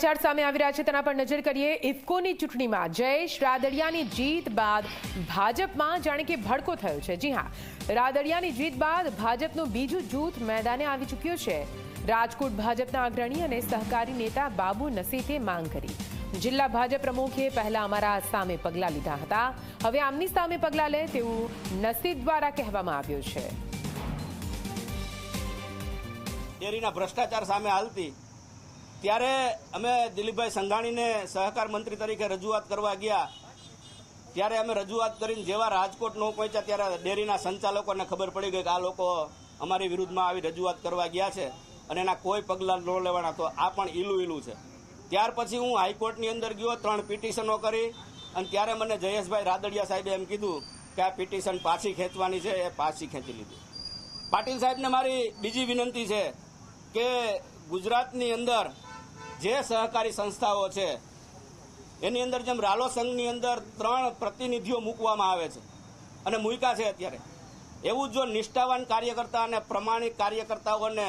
સમાચાર સામે આવી રહ્યા છે, તેના પર નજર કરીએ. ઇફકોની ચૂંટણીમાં જયેશ રાદડિયાની જીત બાદ ભાજપમાં જાણે કે ભડકો થયો છે. જી હા, રાદડિયાની જીત બાદ ભાજપનું બીજું જૂથ મેદાને આવી ચૂક્યું છે. રાજકોટ ભાજપના અગ્રણી અને સહકારી નેતા બાબુ નસીતે માંગ કરી. જિલ્લા ભાજપ પ્રમુખે પહેલા અમારા સામે પગલાં લીધા હતા. હવે આમની સામે પગલાં લે તેવું નસીબ દ્વારા કહેવામાં આવ્યું છે. ભ્રષ્ટાચાર સામે હાલતી ત્યારે અમે દિલીપભાઈ સંઘાણીને સહકાર મંત્રી તરીકે રજૂઆત કરવા ગયા. ત્યારે અમે રજૂઆત કરીને જેવા રાજકોટ ન પહોંચ્યા ત્યારે ડેરીના સંચાલકોને ખબર પડી ગઈ કે આ લોકો અમારી વિરુદ્ધમાં આવી રજૂઆત કરવા ગયા છે અને એના કોઈ પગલાં ન લેવાના. તો આ પણ ઈલું ઈલું છે. ત્યાર પછી હું હાઈકોર્ટની અંદર ગયો, ત્રણ પિટિશનો કરી અને ત્યારે મને જયેશભાઈ રાદડિયા સાહેબે એમ કીધું કે આ પિટિશન પાછી ખેંચવાની છે, એ પાછી ખેંચી લીધી. પાટીલ સાહેબને મારી બીજી વિનંતી છે કે ગુજરાતની અંદર જે સહકારી સંસ્થાઓ છે, એની અંદર જેમ રાલો સંઘની અંદર ત્રણ પ્રતિનિધિઓ મૂકવામાં આવે છે અને મૂક્યા છે અત્યારે. એવું જો નિષ્ઠાવાન કાર્યકર્તા અને પ્રમાણિક કાર્યકર્તાઓને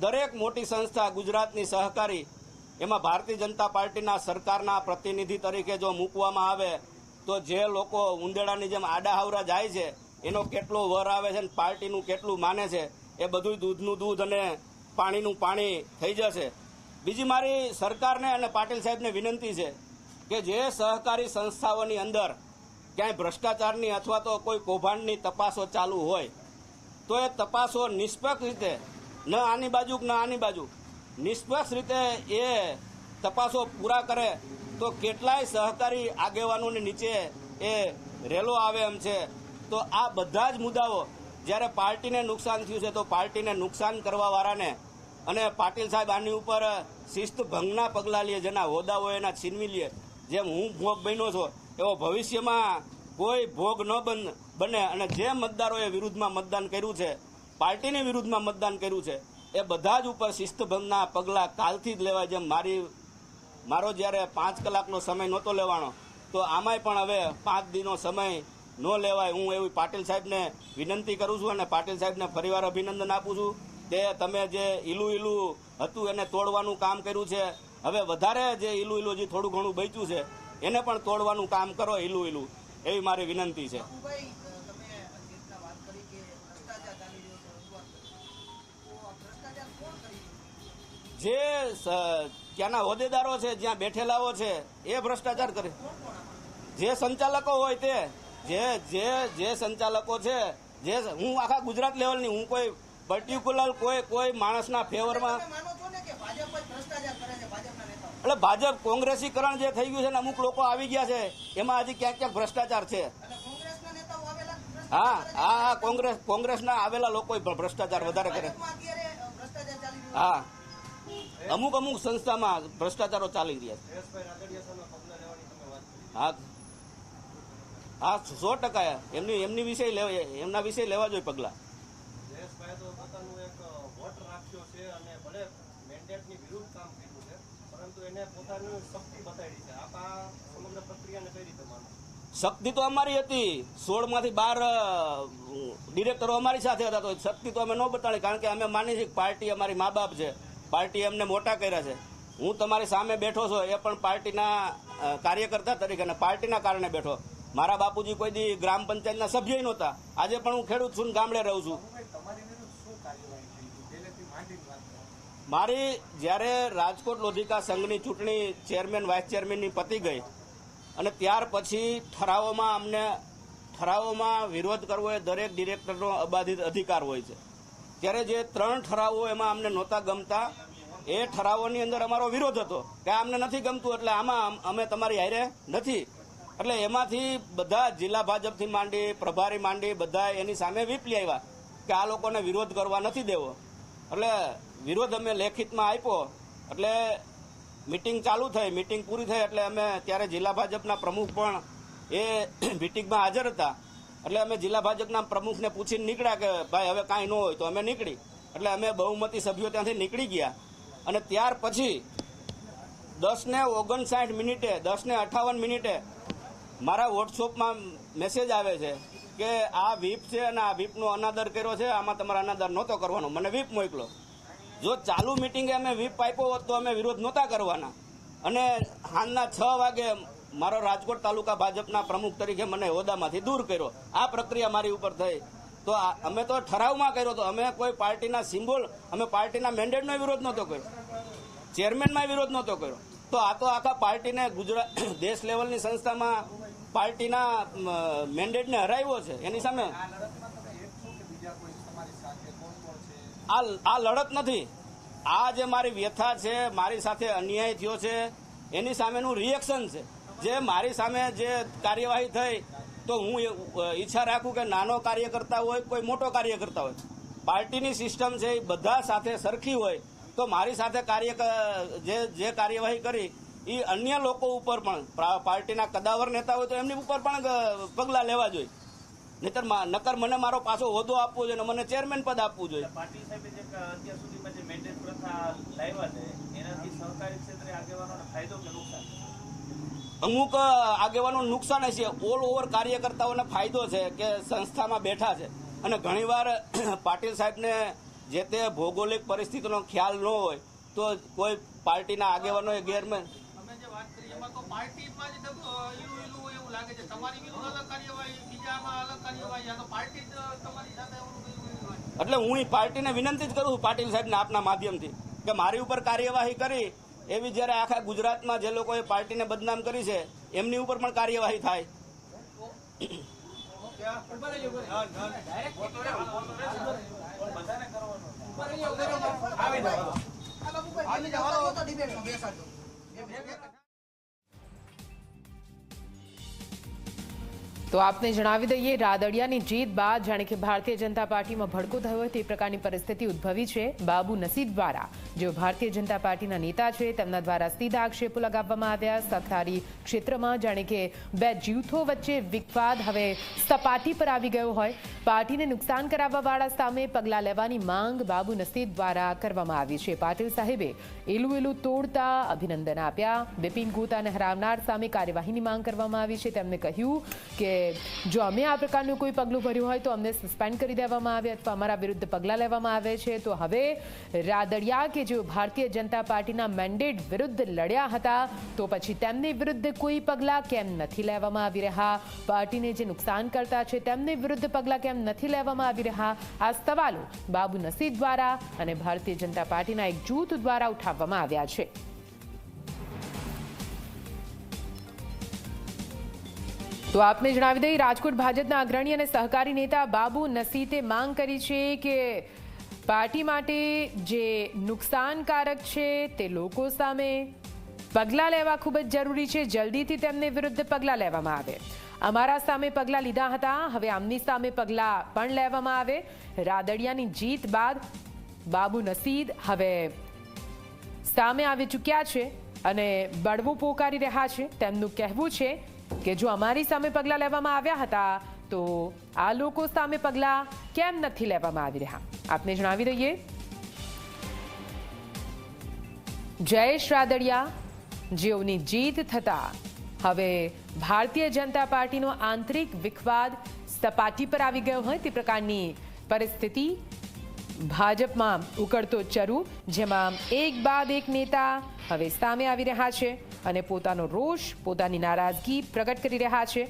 દરેક મોટી સંસ્થા ગુજરાતની સહકારી, એમાં ભારતીય જનતા પાર્ટીના સરકારના પ્રતિનિધિ તરીકે જો મૂકવામાં આવે, તો જે લોકો ઉંદેડાની જેમ આડાહાવરા જાય છે, એનો કેટલો વર આવે છે અને પાર્ટીનું કેટલું માને છે, એ બધું દૂધનું દૂધ અને પાણીનું પાણી થઈ જશે. બીજી મારી સરકારને અને પાટીલ સાહેબને વિનંતી છે કે જે સહકારી સંસ્થાઓની અંદર ક્યાંય ભ્રષ્ટાચારની અથવા તો કોઈ કૌભાંડની તપાસો ચાલુ હોય, તો એ તપાસો નિષ્પક્ષ રીતે, ન આની બાજુ ન આની બાજુ, નિષ્પક્ષ રીતે એ તપાસો પૂરા કરે, તો કેટલાય સહકારી આગેવાનોની નીચે એ રેલો આવે એમ છે. તો આ બધા જ મુદ્દાઓ જ્યારે પાર્ટીને નુકસાન થયું છે, તો પાર્ટીને નુકસાન કરવાવાળાને અને પાટીલ સાહેબ આની ઉપર શિસ્ત ભંગના પગલાં લે, જેના હોદ્દાઓ એના છીનવી લે. જેમ હું ભોગ બન્યો છો, એવો ભવિષ્યમાં કોઈ ભોગ ન બન, બને. અને જે મતદારોએ વિરુદ્ધમાં મતદાન કર્યું છે, પાર્ટીની વિરુદ્ધમાં મતદાન કર્યું છે, એ બધા જ ઉપર શિસ્તભંગના પગલાં કાલથી જ લેવાય. જેમ મારી, મારો જ્યારે પાંચ કલાકનો સમય નહોતો લેવાનો, તો આમાંય પણ હવે પાંચ દિનનો સમય ન લેવાય. હું એવી પાટીલ સાહેબને વિનંતી કરું છું અને પાટીલ સાહેબને ફરીવાર અભિનંદન આપું છું. કે તમે જે ઈલું ઈલું હતું એને તોડવાનું કામ કર્યું છે, હવે વધારે જે ઈલું ઈલું જે થોડું ઘણું બચ્યું છે, એને પણ તોડવાનું કામ કરો ઈલું ઈલું, એવી મારી વિનંતી છે જે. તો ત્યાંના હોદ્દેદારો છે, જ્યાં બેઠેલાઓ છે, એ ભ્રષ્ટાચાર કરે જે સંચાલકો હોય તે, જે જે જે સંચાલકો છે, જે, હું આખા ગુજરાત લેવલની, હું કોઈ પર્ટિક્યુલર કોઈ કોઈ માણસના ફેવરમાં તમે માનો છો ને કે ભાજપ જ ભ્રષ્ટાચાર કરે છે ભાજપના નેતાઓ? એટલે ભાજપ કોંગ્રેસીકરણ જે થઈ ગયું છે ને અમુક લોકો આવી ગયા છે એમાં હજી ક્યાંક ક્યાંક ભ્રષ્ટાચાર છે. અને કોંગ્રેસના નેતાઓ આવેલા? હા. હા હા કોંગ્રેસ કોંગ્રેસના આવેલા લોકો ભ્રષ્ટાચાર વધારે કરે. ભાજપમાં અત્યારે અ, ભ્રષ્ટાચાર ચાલી રહ્યો હા. અમુક અમુક સંસ્થામાં ભ્રષ્ટાચારો ચાલી રહ્યા છે. હા. હા સો ટકા એમની એમની વિષય લેવા એમના વિષય લેવા જોઈએ પગલા. શક્તિ તો અમારી હતી. સોળમાંથી બાર ડિરેક્ટરો અમારી સાથે હતા તો શક્તિ તો અમે ન બતાડી, કારણ કે અમે માની છીએ પાર્ટી અમારી મા બાપ છે. પાર્ટી અમને મોટા કર્યા છે. હું તમારી સામે બેઠો છો, એ પણ પાર્ટીના કાર્યકર્તા તરીકે અને પાર્ટીના કારણે બેઠો. મારા બાપુજી કોઈ દી ગ્રામ પંચાયતના સભ્ય નહોતા. આજે પણ હું ખેડૂત છું ગામડે રહું છું. મારી જ્યારે રાજકોટ લોધિકા સંઘની ચૂંટણી ચેરમેન, વાઇસ ચેરમેનની પતી ગઈ અને ત્યાર પછી ઠરાવોમાં અમને, ઠરાવોમાં વિરોધ કરવો એ દરેક ડિરેક્ટરનો અબાધિત અધિકાર હોય છે. ત્યારે જે ત્રણ ઠરાવો એમાં અમને નહોતા ગમતા, એ ઠરાવોની અંદર અમારો વિરોધ હતો કે અમને નથી ગમતું એટલે આમાં અમ- તમારી હારે નથી. એટલે એમાંથી બધા જિલ્લા ભાજપથી માંડી, પ્રભારી માંડી બધા એની સામે વિપલી આવ્યા કે આ લોકોને વિરોધ કરવા નથી દેવો. એટલે વિરોધ અમે લેખિતમાં આપ્યો. એટલે મિટિંગ ચાલુ થઈ, મિટિંગ પૂરી થઈ એટલે અમે ત્યારે જિલ્લા ભાજપના પ્રમુખ પણ એ મિટિંગમાં હાજર હતા. એટલે અમે જિલ્લા ભાજપના પ્રમુખને પૂછીને નીકળ્યા કે ભાઈ હવે કાંઈ ન હોય તો અમે નીકળી. એટલે અમે બહુમતી સભ્યો ત્યાંથી નીકળી ગયા. અને ત્યાર પછી દસ ને ઓગણસાઠ મિનિટે દસ ને અઠાવન મિનિટે મારા વોટ્સઅપમાં મેસેજ આવે છે કે આ વીપ છે અને આ વીપનો અનાદર કર્યો છે, આમાં તમારે અનાદર નહોતો કરવાનો. મને વીપ મોકલો. જો ચાલુ મિટિંગે અમે વીપ આપ્યો હોત તો અમે વિરોધ નહોતા કરવાના. અને હાલના છ વાગે મારો રાજકોટ તાલુકા ભાજપના પ્રમુખ તરીકે મને હોદ્દામાંથી દૂર કર્યો. આ પ્રક્રિયા મારી ઉપર થઈ. તો અમે તો ઠરાવમાં કર્યો તો અમે કોઈ પાર્ટીના સિમ્બોલ, અમે પાર્ટીના મેન્ડેટનો વિરોધ નહોતો કર્યો. ચેરમેનમાં વિરોધ નહોતો કર્યો. તો આ તો આખા પાર્ટીને ગુજરાત, દેશ લેવલની સંસ્થામાં પાર્ટીના મેન્ડેટને હરાવ્યો છે. એની સામે આ આ લડત નથી. આ જે મારી વ્યથા છે મારી સાથે અન્યાય થયો છે એની સામેનું રિએક્શન છે. જે મારી સામે જે કાર્યવાહી થઈ તો હું ઈચ્છા રાખું કે નાનો કાર્ય કરતા હોય કોઈ મોટો કાર્ય કરતા હોય. પાર્ટીની સિસ્ટમ છે એ બધા સાથે સરખી હોય તો મારી સાથે કાર્ય જે જે કાર્યવાહી કરી એ અન્ય લોકો ઉપર પણ પાર્ટીના કદાવર નેતા હોય તો એમની ઉપર પણ પગલાં લેવા જોઈએ. નહીતર નકર મને મારો પાછો હોદ્દો આપવો જોઈએ મને ચેરમેન પદ આપવું જોઈએ. પાટીલ સાહેબે જે અત્યાર સુધીમાં જે મેન્ડેટ પ્રથા લાવ્યા છે એનાથી સહકારી ક્ષેત્રે આગેવાનોને ફાયદો કે નુકસાન? અમુક આગેવાનો નુકસાન છે ઓલ ઓવર કાર્યકર્તાઓને ફાયદો છે કે સંસ્થામાં બેઠા છે. અને ઘણીવાર પાટીલ સાહેબને જે તે ભૌગોલિક પરિસ્થિતિનો ખ્યાલ ન હોય તો કોઈ પાર્ટીના આગેવાનો ગેરમેન વાત કરી એમાં તો પાર્ટીમાં જ ઈલું ઈલું એવું લાગે છે. તમારી વિરુદ્ધ અલગ કાર્યવાહી બીજામાં અલગ કાર્યવાહી. આ તો પાર્ટી જ તમારી સાથે ઓલું કર્યું હોય. એટલે હું પાર્ટીને વિનંતી જ કરું છું પાટીલ સાહેબને આપના માધ્યમથી કે મારી ઉપર કાર્યવાહી કરી એવી જ્યારે આખા ગુજરાતમાં જે લોકોએ પાર્ટીને બદનામ કરી છે એમની ઉપર પણ કાર્યવાહી થાય. આવી જાઓ. તો ડિબેટમાં બેસાડજો. તો આપને જણાવી દઈએ, રાદડિયાની જીત બાદ જાણે કે ભારતીય જનતા પાર્ટીમાં ભડકો થયો હોય તે પ્રકારની પરિસ્થિતિ ઉદ્ભવી છે બાબુ નસીબ દ્વારા. જેઓ ભારતીય જનતા પાર્ટીના નેતા છે, તેમના દ્વારા સીધા આક્ષેપો લગાવવામાં આવ્યા. સત્તારી ક્ષેત્રમાં જાણે કે બે જૂથો વચ્ચે વિવાદ હવે સપાટી પર આવી ગયો હોય. પાર્ટીને નુકસાન કરાવવાવાળા સામે પગલાં લેવાની માંગ બાબુ નસીબ દ્વારા કરવામાં આવી છે. પાટીલ સાહેબે એલું એલું તોડતા અભિનંદન આપ્યા. બિપિન ગોતાને હરાવનાર સામે કાર્યવાહીની માંગ કરવામાં આવી છે. તેમણે કહ્યું કે જો અમે આ પ્રકારનું કોઈ પગલું ભર્યું હોય તો અમને સસ્પેન્ડ કરી દેવામાં આવે અથવા અમારા વિરુદ્ધ પગલાં લેવામાં આવે છે. તો હવે રાદડિયા કે જેઓ ભારતીય જનતા પાર્ટીના મેન્ડેટ વિરુદ્ધ લડ્યા હતા, તો પછી તેમની વિરુદ્ધ કોઈ પગલાં કેમ નથી લેવામાં આવી રહ્યા? પાર્ટીને જે નુકસાન કરતા છે, તેમની વિરુદ્ધ પગલાં કેમ નથી લેવામાં આવી રહ્યા. આ સવાલો બાબુ નસીબ દ્વારા અને ભારતીય જનતા પાર્ટીના એક જૂથ દ્વારા ઉઠાવવામાં આવ્યા છે. તો આપને જણાવી દઈએ, રાજકોટ ભાજપના અગ્રણી અને સહકારી નેતા બાબુ નસીતે માંગ કરી છે કે પાર્ટી માટે જે નુકસાનકારક છે તે લોકો સામે પગલાં લેવા ખૂબ જ જરૂરી છે. જલ્દીથી તેમને વિરુદ્ધ પગલાં લેવામાં આવે. અમારા સામે પગલાં લીધા હતા. હવે આમની સામે પગલાં પણ લેવામાં આવે. રાદડિયાની જીત બાદ બાબુ નસીદ હવે સામે આવી ચૂક્યા છે અને બળવું પોકારી રહ્યા છે. તેમનું કહેવું છે કે જો અમારી સામે પગલાં લેવામાં આવ્યા હતા, તો આ લોકો સામે પગલાં કેમ નથી લેવામાં આવી રહ્યા? આપને જણાવી દઈએ. જયેશ રાદડિયા, જેઓની જીત થતા હવે ભારતીય જનતા પાર્ટીનો આંતરિક વિખવાદ સપાટી પર આવી ગયો હોય તે પ્રકારની પરિસ્થિતિ ભાજપમાં ઉકળતો ચરુ, જેમાં એક બાદ એક નેતા હવે સામે આવી રહ્યા છે અને પોતાનો રોષ, પોતાની નારાજગી પ્રગટ કરી રહ્યા છે.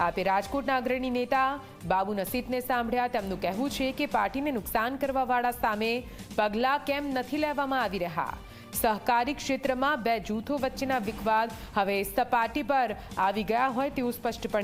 આપે રાજકોટના અગ્રણી નેતા બાબુ નસીબને સાંભળ્યા તેમનું કહેવું છે કે પાર્ટીને નુકસાન કરવાવાળા સામે પગલાં કેમ નથી લેવામાં આવી રહ્યા? સહકારી ક્ષેત્રમાં બે જૂથો વચ્ચેના વિખવાદ હવે સપાટી પર આવી ગયા હોય તેવું સ્પષ્ટપણે